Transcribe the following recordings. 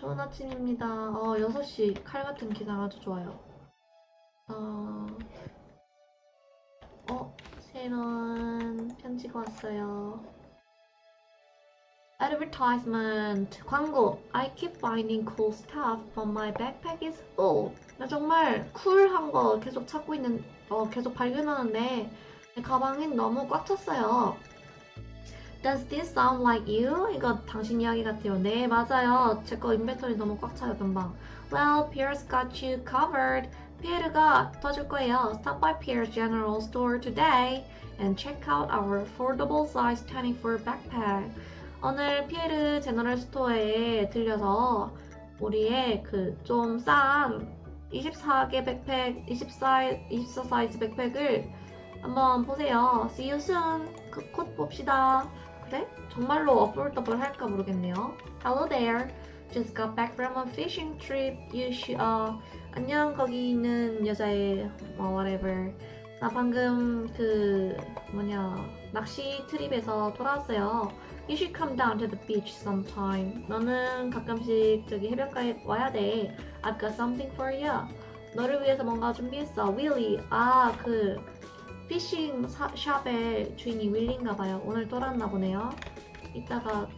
좋은 아침입니다. 어, 6시 칼 같은 기상 아주 좋아요. 어, 어, 새로운 편지가 왔어요. Advertisement, 광고. I keep finding cool stuff, but my backpack is full. 나 정말 쿨한 거 계속 찾고 있는, 어, 계속 발견하는데, 내 가방엔 너무 꽉 찼어요. Does this sound like you? 이거 당신 이야기 같아요. 네, 맞아요. 제 거 인벤토리 너무 꽉 차요, 금방. Well, Pierre's got you covered. 피에르가 도와줄 거예요. Stop by Pierre's General Store today and check out our affordable size 24 backpack. 오늘 피에르 제너럴 스토어에 들려서 우리의 그 좀 싼 24개 백팩, 24, 24 사이즈 백팩을 한번 보세요. See you soon. 그곧 봅시다. 그래? 정말로 어플더블 할까 모르겠네요. Hello there. Just got back from a fishing trip. You should, 어, 안녕 거기 있는 여자애, 뭐 whatever. 나 방금 그 뭐냐 낚시 트립에서 돌아왔어요. You should come down to the beach sometime. 너는 가끔씩 저기 해변가에 와야 돼. I've got something for you. 너를 위해서 뭔가 준비했어. Willy. 아, 그 피싱 사- 샵의 주인이 윌리인가 봐요. 오늘 돌았나 보네요. 이따가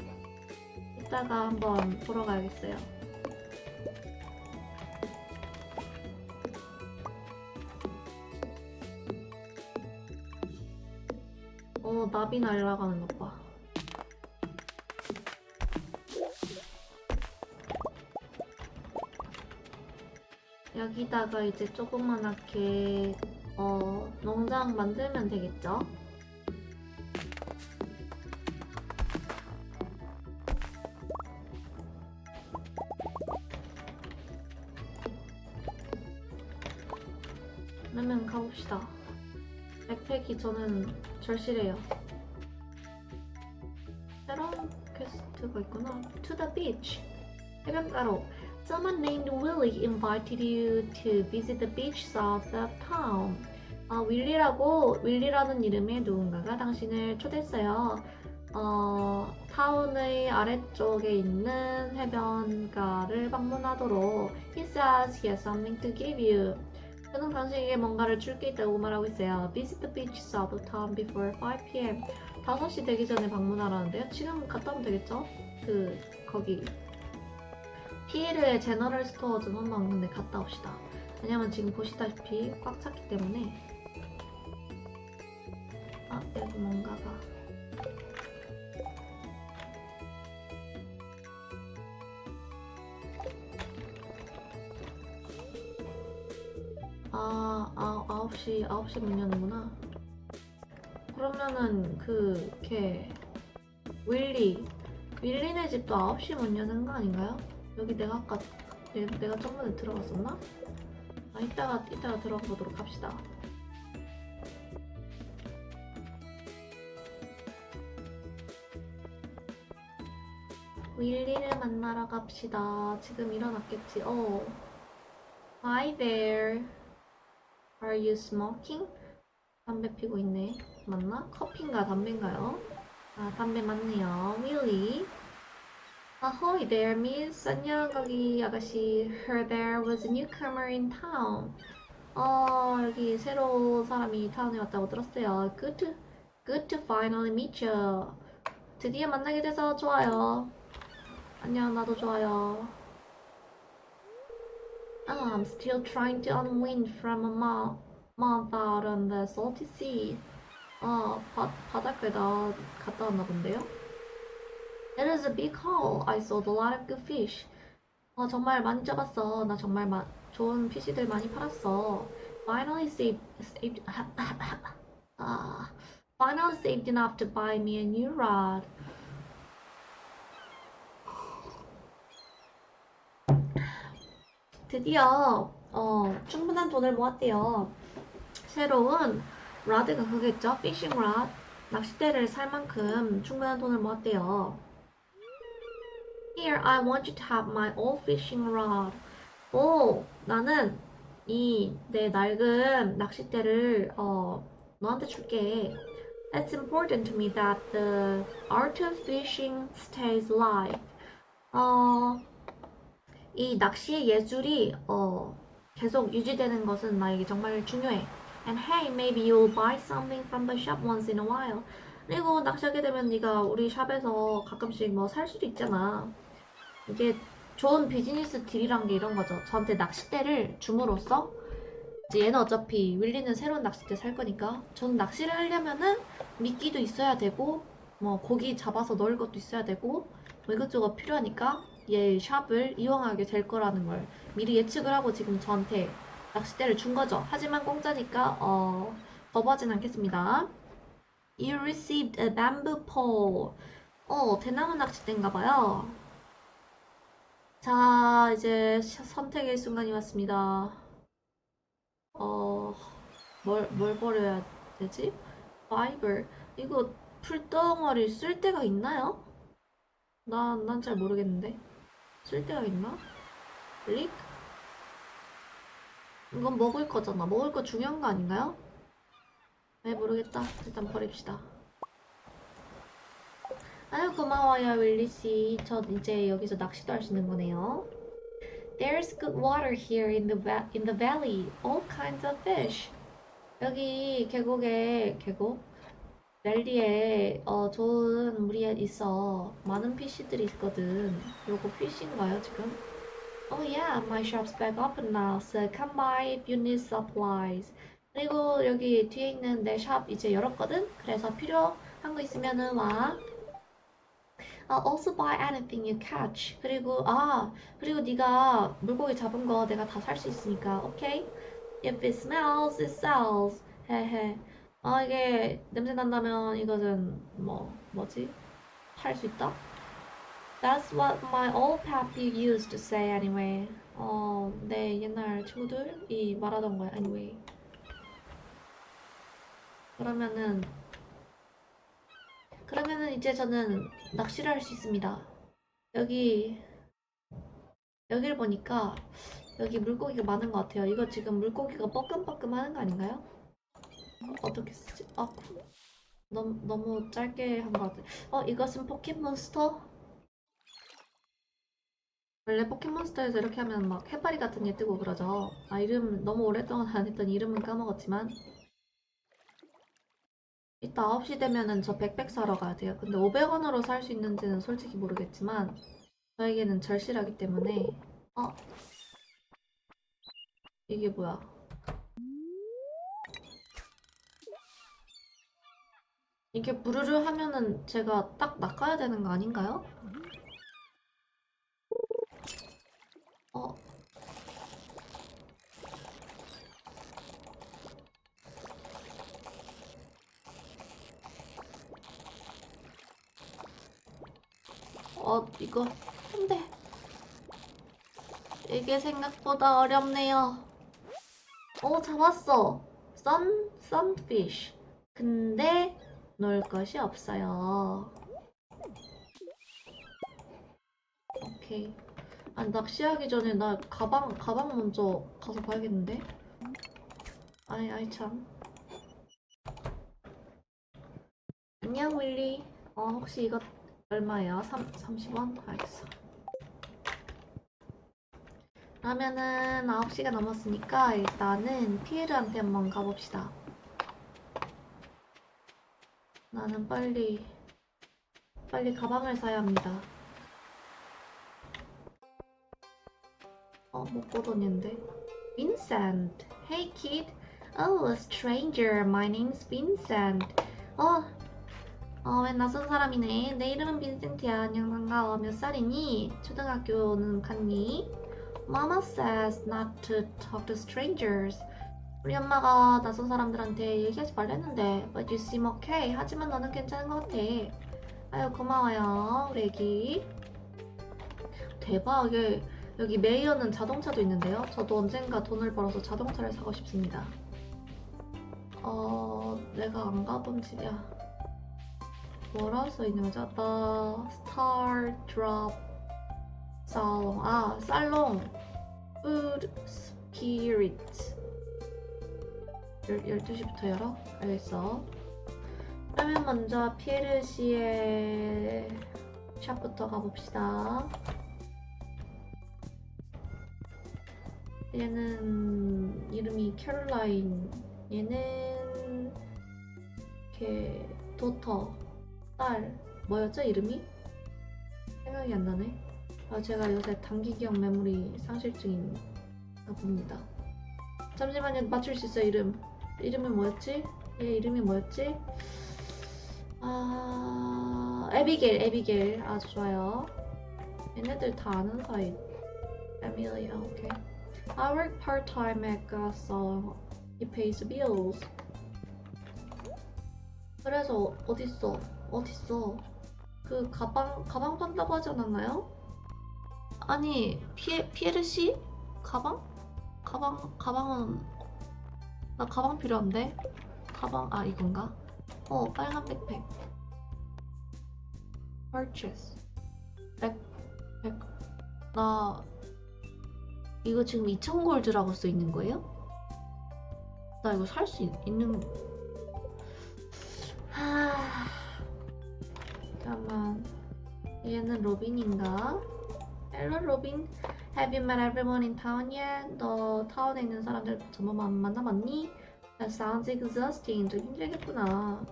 이따가 한번 보러 가야겠어요. 어, 나비 날아가는 것 봐. 여기다가 이제 조그만하게 어, 농장 만들면 되겠죠? 그러면 가봅시다. 백팩이 저는 절실해요. 새로운 퀘스트가 있구나. To the beach. 해변가로. Someone named Willie invited you to visit the 아, 윌리라고, 윌리라는 이름의 누군가가 당신을 초대했어요. 어, 타운의 아래쪽에 있는 해변가를 방문하도록. He says he has something to give you. 그는 당신에게 뭔가를 줄 게 있다고 말하고 있어요. Visit the beach south of town before 5pm. 5시 되기 전에 방문하라는데요. 지금 갔다 오면 되겠죠? 그, 거기. 피에르의 제너럴 스토어 좀 한번 근데 갔다 옵시다. 왜냐면 지금 보시다시피 꽉 찼기 때문에. 아, 여기 뭔가가. 아, 아, 9시, 9시 문 여는구나. 그러면은, 그, 걔, 윌리. 윌리네 집도 9시 문 여는 거 아닌가요? 여기 내가 아까, 내, 내가 저번에 들어갔었나? 아, 이따가, 이따가 들어가 보도록 합시다. 윌리를 만나러 갑시다. 지금 일어났겠지? 어. Hi there. Are you smoking? 담배 피고 있네. 맞나? 커피인가 담배인가요? 아, 담배 맞네요. Really? Ahoy there, miss. 안녕, 거기 아가씨. Her there was a newcomer in town. 어, 여기 새로 사람이 타운에 왔다고 들었어요. Good to, good to finally meet you. 드디어 만나게 돼서 좋아요. 안녕, 나도 좋아요. I'm still trying to unwind from a mo- month out on the salty sea. 아, 바, 바닷가에 나 갔다 왔나 본데요? It is a big haul. I sold a lot of good fish. 어, 정말 많이 잡았어. 나 정말 마, 좋은 피시들 많이 팔았어. Finally saved, saved, 아, finally saved enough to buy me a new rod. 드디어 어, 충분한 돈을 모았대요. 새로운 라드가 그겠죠? 피싱 라 낚싯대를 살 만큼 충분한 돈을 모았대요. Here, I want you to have my old fishing rod. 오, 나는 이 내 낡은 낚싯대를 어, 너한테 줄게. It's important to me that the art of fishing stays alive. 어, 이 낚시의 예술이 어, 계속 유지되는 것은 나에게 정말 중요해. And hey, maybe you'll buy something from the shop once in a while. 그리고 낚시하게 되면 네가 우리 샵에서 가끔씩 뭐 살 수도 있잖아. 이게 좋은 비즈니스 딜이란 게 이런 거죠. 저한테 낚싯대를 줌으로써 이제 얘는 어차피 윌리는 새로운 낚싯대 살 거니까 저는 낚시를 하려면은 미끼도 있어야 되고 뭐 고기 잡아서 넣을 것도 있어야 되고 뭐 이것저것 필요하니까 얘 샵을 이용하게 될 거라는 걸 미리 예측을 하고 지금 저한테 낚싯대를 준 거죠. 하지만 공짜니까 어, 거부하진 않겠습니다. You received a bamboo pole. 어, 대나무 낚싯대인가 봐요. 자, 이제 시- 선택의 순간이 왔습니다. 어, 뭘, 뭘 버려야 되지? 파이버. 이거 풀덩어리 쓸 데가 있나요? 난, 난 잘 모르겠는데. 쓸 데가 있나? 릭? 이건 먹을 거잖아. 먹을 거 중요한 거 아닌가요? 네, 모르겠다. 일단 버립시다. 아유, 고마워요, 윌리씨. 저 이제 여기서 낚시도 할 수 있는 거네요. There's good water here in the, in the valley. All kinds of fish. 여기 계곡에, 계곡? 밸리에 어, 좋은 물이 있어. 많은 피쉬들이 있거든. 요거 피쉬인가요, 지금? Oh yeah, my shop's back open now, so come by if you need supplies. 그리고 여기 뒤에 있는 내 샵 이제 열었거든? 그래서 필요한 거 있으면은 와. Also buy anything you catch. 그리고 아 그리고 네가 물고기 잡은 거 내가 다 살 수 있으니까 오케이? If it smells, it sells. 헤헤. 아 이게 냄새 난다면 이것은 뭐 뭐지? 팔 수 있다? That's what my old pappy used to say anyway. 어, 내 옛날 친구들이 말하던 거야 anyway. 그러면은 그러면은 이제 저는 낚시를 할 수 있습니다. 여기 여기를 보니까 여기 물고기가 많은 것 같아요. 이거 지금 물고기가 뻐끔뻐끔 하는 거 아닌가요? 어떻게 쓰지? 아, 구- 너무 너무 짧게 한 것 같아. 어, 이것은 포켓몬스터? 원래 포켓몬스터에서 이렇게 하면 막 해파리 같은 게 뜨고 그러죠. 아, 이름 너무 오랫동안 안 했던 이름은 까먹었지만 이따 9시 되면은 저 백백 사러 가야 돼요. 근데 500원으로 살 수 있는지는 솔직히 모르겠지만 저에게는 절실하기 때문에 어? 이게 뭐야? 이게 부르르 하면은 제가 딱 낚아야 되는 거 아닌가요? 어? 어, 이거 안 돼. 이게 생각보다 어렵네요. 오, 잡았어. 선, 선피쉬. 근데 놀 것이 없어요. 오케이. 아, 낚시하기 전에 나 가방, 가방 먼저 가서 봐야겠는데? 아이, 아이, 참. 안녕, 윌리. 어, 혹시 이거 얼마예요? 3, 30원? 알겠어. 그러면은 9시가 넘었으니까 일단은 피에르한테 한번 가봅시다. 나는 빨리, 빨리 가방을 사야 합니다. 어, 못 보더니인데. Vincent. Hey kid. Oh, a stranger. My name's Vincent. 어, 어, 웬 낯선 사람이네. 내 이름은 빈센트야. 안녕, 반가워. 몇 살이니? 초등학교는 갔니? Mama says not to talk to strangers. 우리 엄마가 낯선 사람들한테 얘기하지 말랬는데. But you seem okay. 하지만 너는 괜찮은 것 같아. 아유, 고마워요. 우리 애기. 대박. 여기 메이어는 자동차도 있는데요. 저도 언젠가 돈을 벌어서 자동차를 사고 싶습니다. 어, 내가 안 가본 집이야. 뭐라 써 있는 거죠? The Star Drop Salon. 아, 살롱. Food Spirit. 12시부터 열어? 알겠어. 그러면 먼저 피에르 씨의 샵부터 가봅시다. 얘는 이름이 캐롤라인. 얘는 걔 도터 딸 뭐였죠 이름이? 생각이 안 나네. 아 제가 요새 단기 기억 메모리 상실증인가 봅니다. 잠시만요 맞출 수 있어요 이름. 이름이 뭐였지? 얘 이름이 뭐였지? 아 에비겔 에비겔 아주 좋아요. 얘네들 다 아는 사이. 에밀리아 오케이. I work part time at gas, so he pays bills. 그래서 어딨어? 어딨어? 그 가방 가방 판다고 하지 않았나요? 아니 피에 피에르 씨 가방? 가방 가방은 나 가방 필요한데 가방 아 이건가? 어 빨간 백팩. purchase 백 백 나 이거 지금 2,000 골드라고 써 있는 거예요? 나 이거 살 수 있는 하 잠깐만 얘는 로빈인가? 헬로 로빈 Have you met everyone in town yet? 너 타운에 있는 사람들 전부 만- 만나봤니? That sounds exhausting 좀 힘들겠구나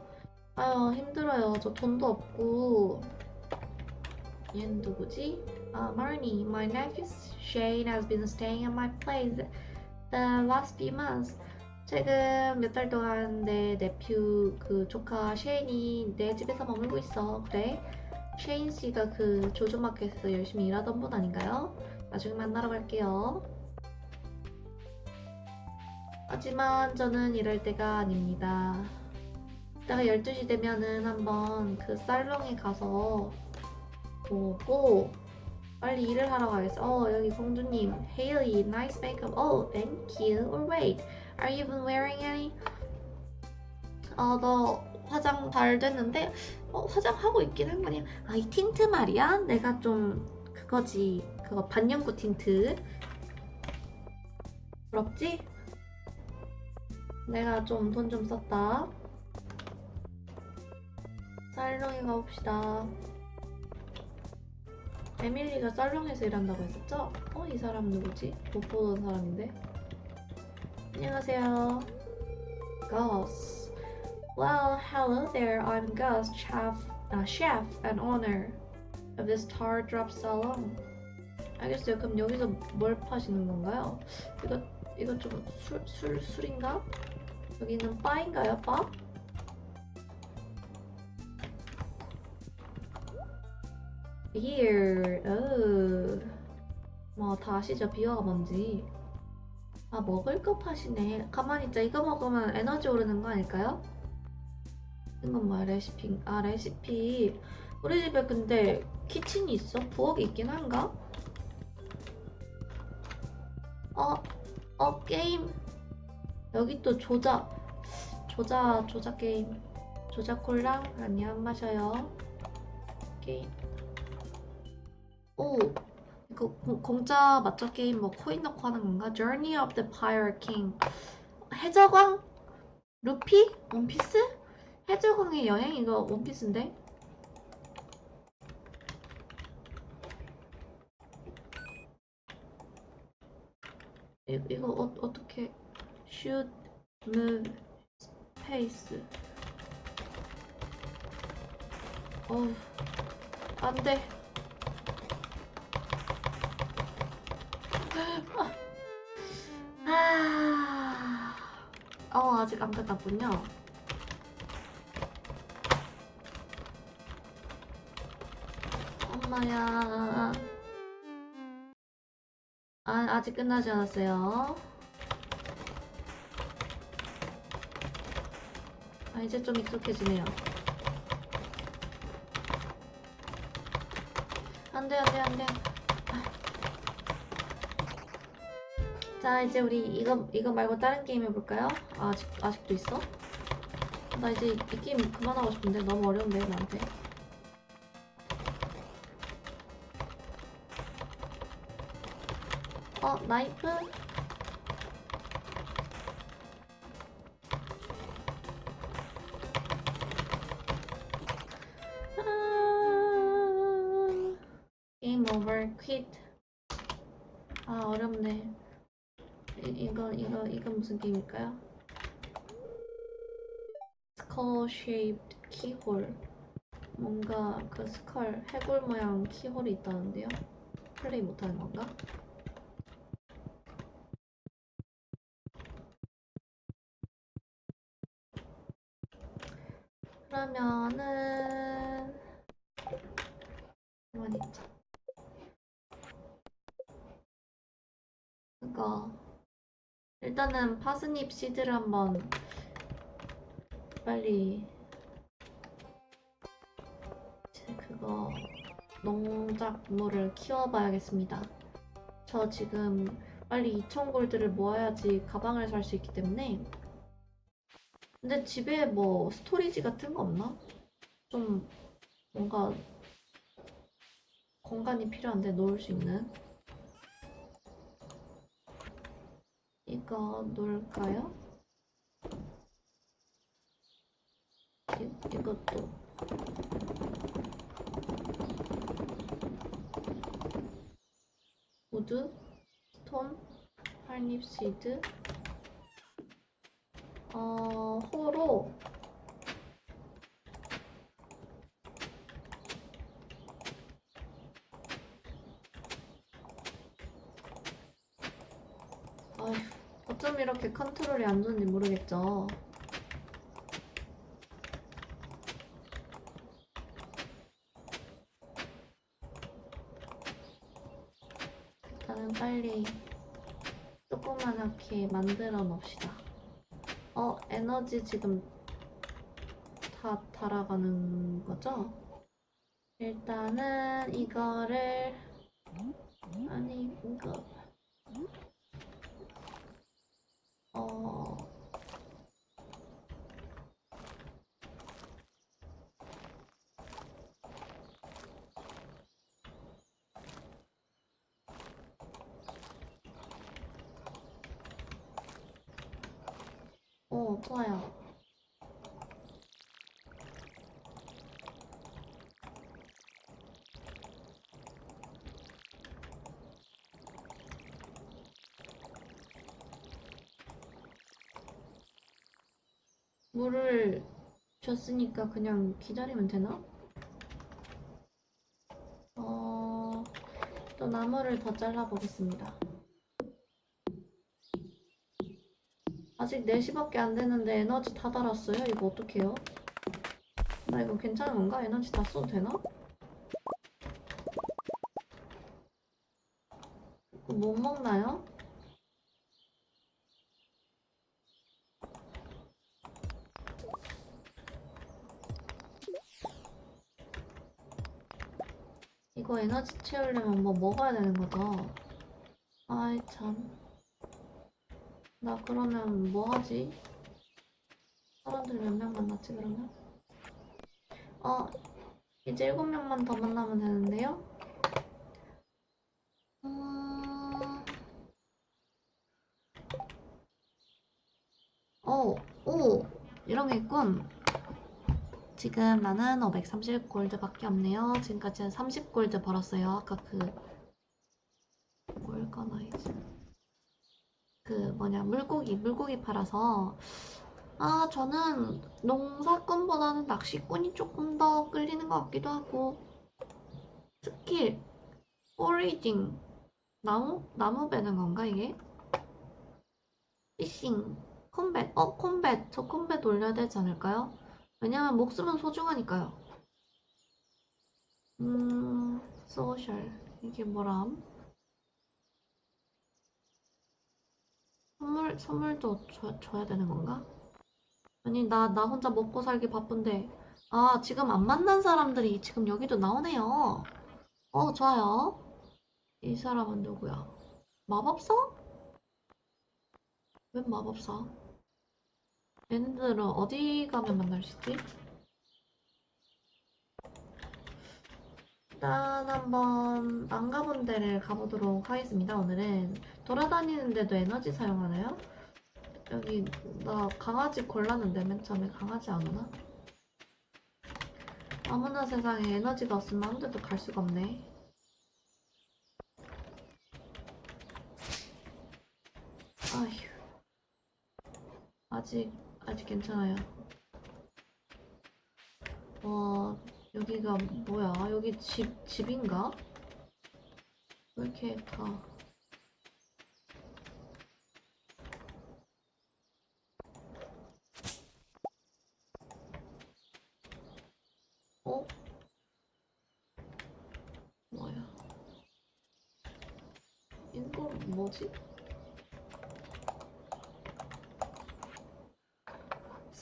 아유 힘들어요 저 돈도 없고 얘는 누구지? 아 Marnie My nephew Shane has been staying at my place the last few months 최근 몇 달 동안 내 네퓨 그 조카 쉐인이 내 집에서 머물고 있어. 그래? 쉐인 씨가 그 조조마켓에서 열심히 일하던 분 아닌가요? 나중에 만나러 갈게요. 하지만 저는 이럴 때가 아닙니다. 이따가 12시 되면은 한번 그 살롱에 가서 보고 빨리 일을 하러 가겠어. 어, 여기 공주님. Haley, nice makeup. Oh, thank you. Wait, are you even wearing any? 어, 너 화장 잘 됐는데? 어, 화장하고 있긴 한 거냐? 아, 이 틴트 말이야? 내가 좀 그거지. 그거 반영구 틴트. 부럽지? 내가 좀 돈좀 썼다. 살롱에 가봅시다. 에밀리가 살롱에서 일한다고 했었죠? 어, 이 사람 누구지? 못 보던 사람인데. 안녕하세요. Gus. Well, hello there. I'm Gus, chef, uh, chef and owner of this Tar Drop Salon. 알겠어요. 그럼 여기서 뭘 파시는 건가요? 이거 이거 좀 술 술 술인가? 여기는 바인가요? 바? Beer. 어. 뭐다 아시죠? 비어가 뭔지. 아 먹을 거 파시네. 가만히 있자. 이거 먹으면 에너지 오르는 거 아닐까요? 이건 뭐야 레시피? 아 레시피. 우리 집에 근데 키친이 있어? 부엌이 있긴 한가? 어, 어 게임. 여기 또 조자, 조자, 조자 게임. 조자 콜라? 아니 안 마셔요. 게임. 오, 이거 공- 공짜 맞죠 게임 뭐 코인 넣고 하는 건가? Journey of the Pirate King. 해적왕? 루피? 원피스? 해적왕의 여행 이거 원피스인데? 이, 이거 어, 어떻게 shoot, move, space 어우 안돼 아, 어 아직 안 끝났군요. 엄마야. 아, 아직 끝나지 않았어요. 아, 이제 좀 익숙해지네요. 안 돼, 안 돼, 안 돼. 자, 이제 우리 이거, 이거 말고 다른 게임 해볼까요? 아, 아직, 아직도 있어? 나 이제 이 게임 그만하고 싶은데 너무 어려운데, 나한테. 어, 나이프? 아, 게임 오버, 퀴트. 아, 어렵네. 이, 이거 이거 이거 무슨 게임일까요? 스컬 shaped keyhole 뭔가 그 스컬 해골 모양 키홀이 있다는데요. 플레이 못하는 건가? 그러면은 이만 있자. 그거 일단은 파스닙 시드를 한번 빨리 제 그거 농작물을 키워봐야겠습니다. 저 지금 빨리 2천 골드를 모아야지 가방을 살 수 있기 때문에 근데 집에 뭐 스토리지 같은 거 없나? 좀 뭔가 공간이 필요한데 놓을 수 있는 이거 놓을까요? 이, 이것도. 우드, 스톤, 팔립 시드. 어, 호로 아휴, 이렇게 컨트롤이 안 좋은지 모르겠죠. 일단은 빨리 조그만하게 만들어 놓읍시다. 어, 에너지 지금 다 달아가는 거죠? 일단은 이거를 아니 이거 어 어, 좋아요. 물을 줬으니까 그냥 기다리면 되나? 어, 또 나무를 더 잘라보겠습니다. 아직 4시밖에 안 됐는데 에너지 다 달았어요? 이거 어떡해요? 나 이거 괜찮은 건가? 에너지 다 써도 되나? 이거 못 먹나요? 이거 에너지 채우려면 뭐 먹어야 되는 거죠? 아이 참. 나 그러면 뭐 하지? 사람들 몇 명 만났지 그러면? 어, 이제 일곱 명만 더 만나면 되는데요? 음... 어, 오, 이런 게 있군. 지금 나는 530골드밖에 없네요. 지금까지 한 30골드 벌었어요. 아까 그 뭘까나 이제 그 뭐냐 물고기 물고기 팔아서 아 저는 농사꾼보다는 낚시꾼이 조금 더 끌리는 것 같기도 하고 스킬 포리징 나무 나무 베는 건가 이게 피싱 콤뱃 어 콤뱃 저 콤뱃 올려야 되지 않을까요? 왜냐면 목숨은 소중하니까요. 음 소셜 이게 뭐람? 선물, 선물도 줘, 줘야 되는 건가? 아니, 나, 나 혼자 먹고 살기 바쁜데. 아, 지금 안 만난 사람들이 지금 여기도 나오네요. 어, 좋아요. 이 사람은 누구야? 마법사? 웬 마법사? 얘네들은 어디 가면 만날 수 있지? 일단 한번 안 가본 데를 가보도록 하겠습니다. 오늘은 돌아다니는데도 에너지 사용하나요? 여기 나 강아지 골랐는데 맨 처음에 강아지 안 오나? 아무나 세상에 에너지가 없으면 아무 데도 갈 수가 없네. 아휴. 아직, 아직 괜찮아요. 와, 여기가 뭐야? 여기 집, 집인가? 왜 이렇게 다. 어? 뭐야? 이거 뭐지?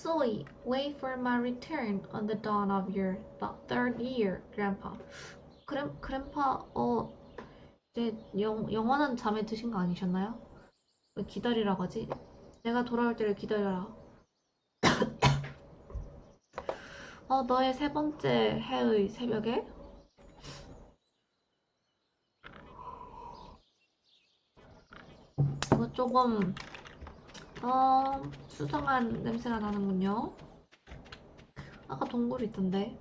Zoe, wait for my return on the dawn of your th- third year, Grandpa. 그램, 그램파, 어, 이제 영, 영원한 잠에 드신 거 아니셨나요? 왜 기다리라고 하지? 내가 돌아올 때를 기다려라. 어, 너의 세 번째 해의 새벽에? 이거 조금, 어, 수상한 냄새가 나는군요. 아까 동굴 있던데.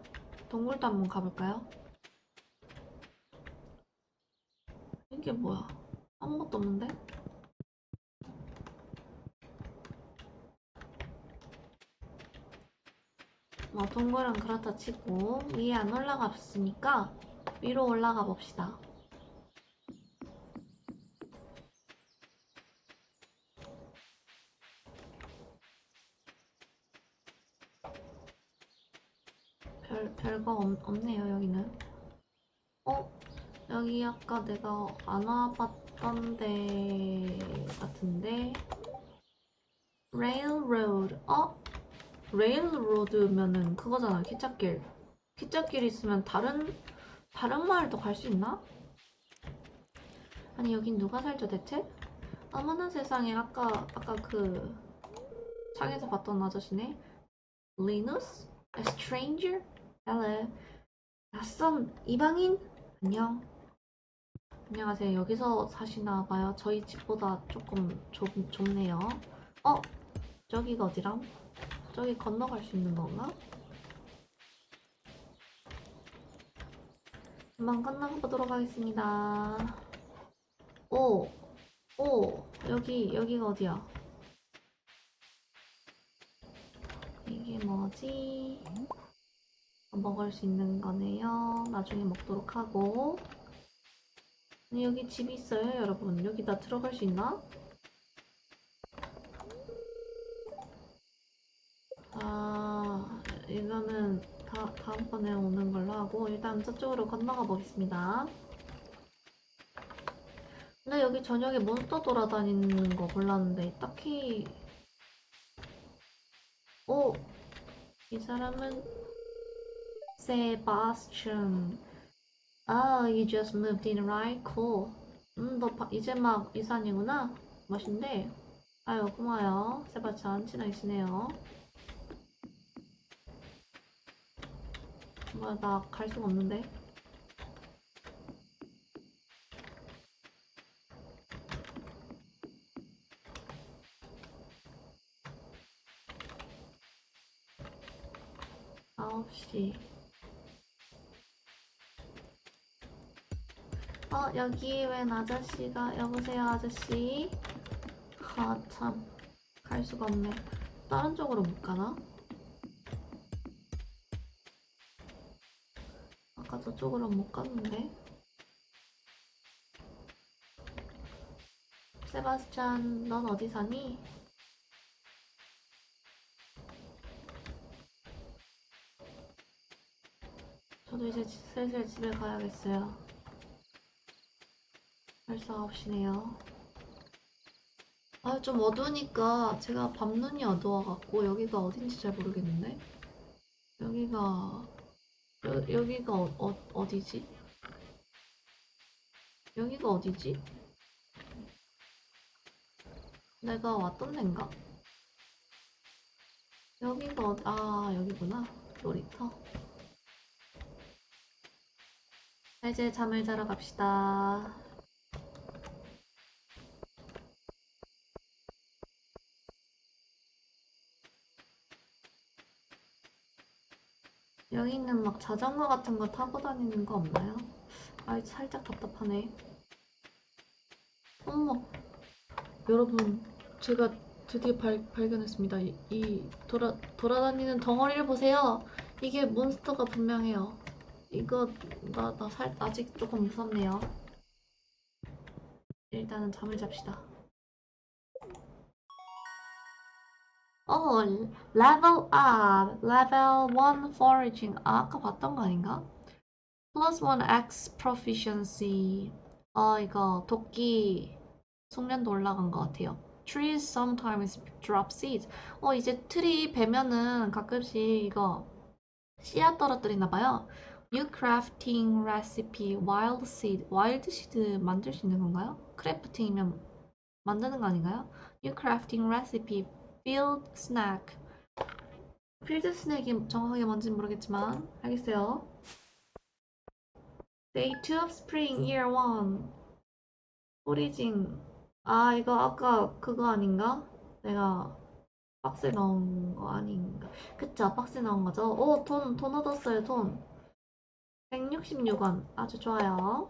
동굴도 한번 가볼까요? 이게 뭐야? 아무것도 없는데? 뭐 동굴은 그렇다 치고 위에 안 올라가 봤으니까 위로 올라가 봅시다. 없, 없네요, 여기는. 어? 여기 아까 내가 안 와봤던 데 같은데? Railroad. 어? 레일로드면은 그거잖아, 기찻길. 기찻길 있으면 다른, 다른 마을도 갈 수 있나? 아니, 여긴 누가 살죠, 대체? 어머나 세상에, 아까, 아까 그, 창에서 봤던 아저씨네? Linus? A stranger? Hello. 낯선 이방인? 안녕. 안녕하세요. 여기서 사시나 봐요. 저희 집보다 조금 좁, 좁네요. 어? 저기가 어디람? 저기 건너갈 수 있는 건가? 한번 건너가 보도록 하겠습니다. 오, 오, 여기, 여기가 어디야? 이게 뭐지? 먹을 수 있는 거네요. 나중에 먹도록 하고. 여기 집이 있어요, 여러분. 여기다 들어갈 수 있나? 아, 이거는 다, 다음번에 오는 걸로 하고, 일단 저쪽으로 건너가 보겠습니다. 근데 여기 저녁에 몬스터 돌아다니는 거 몰랐는데, 딱히, 오! 이 사람은 세바스찬. 아, you just moved in, right? Cool. 음, 너 바- 이제 막 이사님이구나? 멋있는데? 아유, 고마워요. 세바찬, 친하게 지내요. 뭐야, 나 갈 수가 없는데? 아홉 시. 어, 여기 웬 아저씨가, 여보세요, 아저씨? 아, 참. 갈 수가 없네. 다른 쪽으로 못 가나? 아까 저쪽으로 못 갔는데? 세바스찬, 넌 어디 사니? 저도 이제 지- 슬슬 집에 가야겠어요. 벌써 9시네요. 아, 좀 어두우니까 제가 밤눈이 어두워갖고 여기가 어딘지 잘 모르겠는데? 여기가, 여, 여기가 어, 어, 어디지? 여기가 어디지? 내가 왔던 데인가? 여기가, 어, 아, 여기구나. 놀이터. 자, 이제 잠을 자러 갑시다. 여기는 막 자전거 같은 거 타고 다니는 거 없나요? 아, 살짝 답답하네. 어머, 여러분, 제가 드디어 발, 발견했습니다. 이, 이 돌아, 돌아다니는 덩어리를 보세요. 이게 몬스터가 분명해요. 이거 나, 나 살, 아직 조금 무섭네요. 일단은 잠을 잡시다. 어, level up, level 1 foraging. 아, 아까 봤던 거 아닌가? plus 1 x proficiency. 어, 이거 도끼 숙련도 올라간 것 같아요. Trees sometimes drop seeds. 어, 이제 트리 베면은 가끔씩 이거 씨앗 떨어뜨리나 봐요. New crafting recipe wild seed. wild seed 만들 수 있는 건가요? 크래프팅이면 만드는 거 아닌가요? New crafting recipe field snack. 필드 스낵이 정확하게 뭔지는 모르겠지만 알겠어요. Day 2 of spring year 1. 오리진. 아, 이거 아까 그거 아닌가? 내가 박스에 넣은 거 아닌가? 그쵸, 박스에 넣은 거죠? 오, 돈, 돈 얻었어요, 돈. 166원. 아주 좋아요.